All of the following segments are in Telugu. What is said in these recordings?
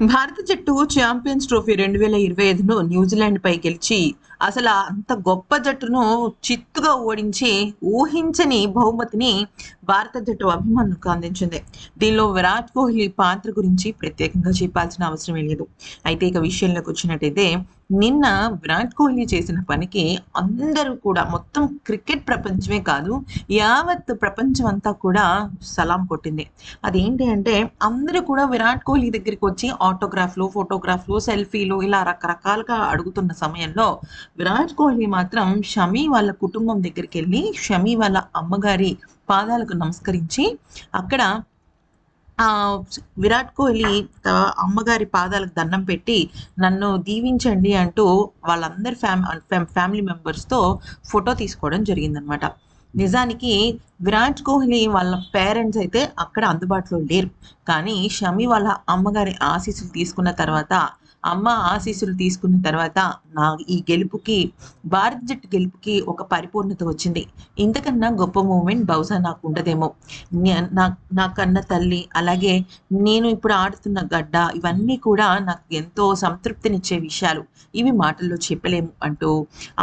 భారత జట్టు ఛాంపియన్స్ ట్రోఫీ రెండు వేల ఇరవై ఐదును న్యూజిలాండ్ పై గెలిచి అసలు అంత గొప్ప జట్టును చిత్తుగా ఓడించి ఊహించని బహుమతిని భారత జట్టు అభిమానులకు అందించింది. దీనిలో విరాట్ కోహ్లీ పాత్ర గురించి ప్రత్యేకంగా చెప్పాల్సిన అవసరమే లేదు. అయితే ఇక విషయంలోకి వచ్చినట్టయితే నిన్న విరాట్ కోహ్లీ చేసిన పనికి అందరూ కూడా మొత్తం క్రికెట్ ప్రపంచమే కాదు యావత్ ప్రపంచం అంతా కూడా సలాం కొట్టింది. అదేంటి అంటే అందరూ కూడా విరాట్ కోహ్లీ దగ్గరికి వచ్చి ఆటోగ్రాఫ్లు ఫోటోగ్రాఫ్లు సెల్ఫీలు ఇలా రకరకాలుగా అడుగుతున్న సమయంలో విరాట్ కోహ్లీ మాత్రం షమీ వాళ్ళ కుటుంబం దగ్గరికి వెళ్ళి షమీ వాళ్ళ అమ్మగారి పాదాలకు నమస్కరించి అక్కడ విరాట్ కోహ్లీ అమ్మగారి పాదాలకు దండం పెట్టి నన్ను దీవించండి అంటూ వాళ్ళందరి ఫ్యామ్- ఫ్యామిలీ మెంబర్స్తో ఫోటో తీసుకోవడం జరిగిందనమాట. నిజానికి విరాట్ కోహ్లీ వాళ్ళ పేరెంట్స్ అయితే అక్కడ అందుబాటులో లేరు. కానీ షమి వాళ్ళ అమ్మగారి ఆశీస్సులు తీసుకున్న తర్వాత అమ్మ ఆశీస్సులు తీసుకున్న తర్వాత నా ఈ గెలుపుకి భారత జట్టు గెలుపుకి ఒక పరిపూర్ణత వచ్చింది. ఇంతకన్నా గొప్ప మూమెంట్ బహుశా నాకు ఉండదేమో. నా నా కన్న తల్లి అలాగే నేను ఇప్పుడు ఆడుతున్న గడ్డ ఇవన్నీ కూడా నాకు ఎంతో సంతృప్తినిచ్చే విషయాలు. ఇవి మాటల్లో చెప్పలేము అంటూ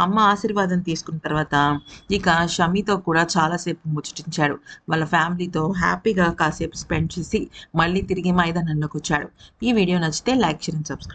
అమ్మ ఆశీర్వాదం తీసుకున్న తర్వాత ఇక షమితో కూడా చాలాసేపు ముచ్చటించాడు. వాళ్ళ ఫ్యామిలీతో హ్యాపీగా కాసేపు స్పెండ్ చేసి మళ్ళీ తిరిగి మైదానంలోకి వచ్చాడు. ఈ వీడియో నచ్చితే లైక్ చేయండి సబ్స్క్రైబ్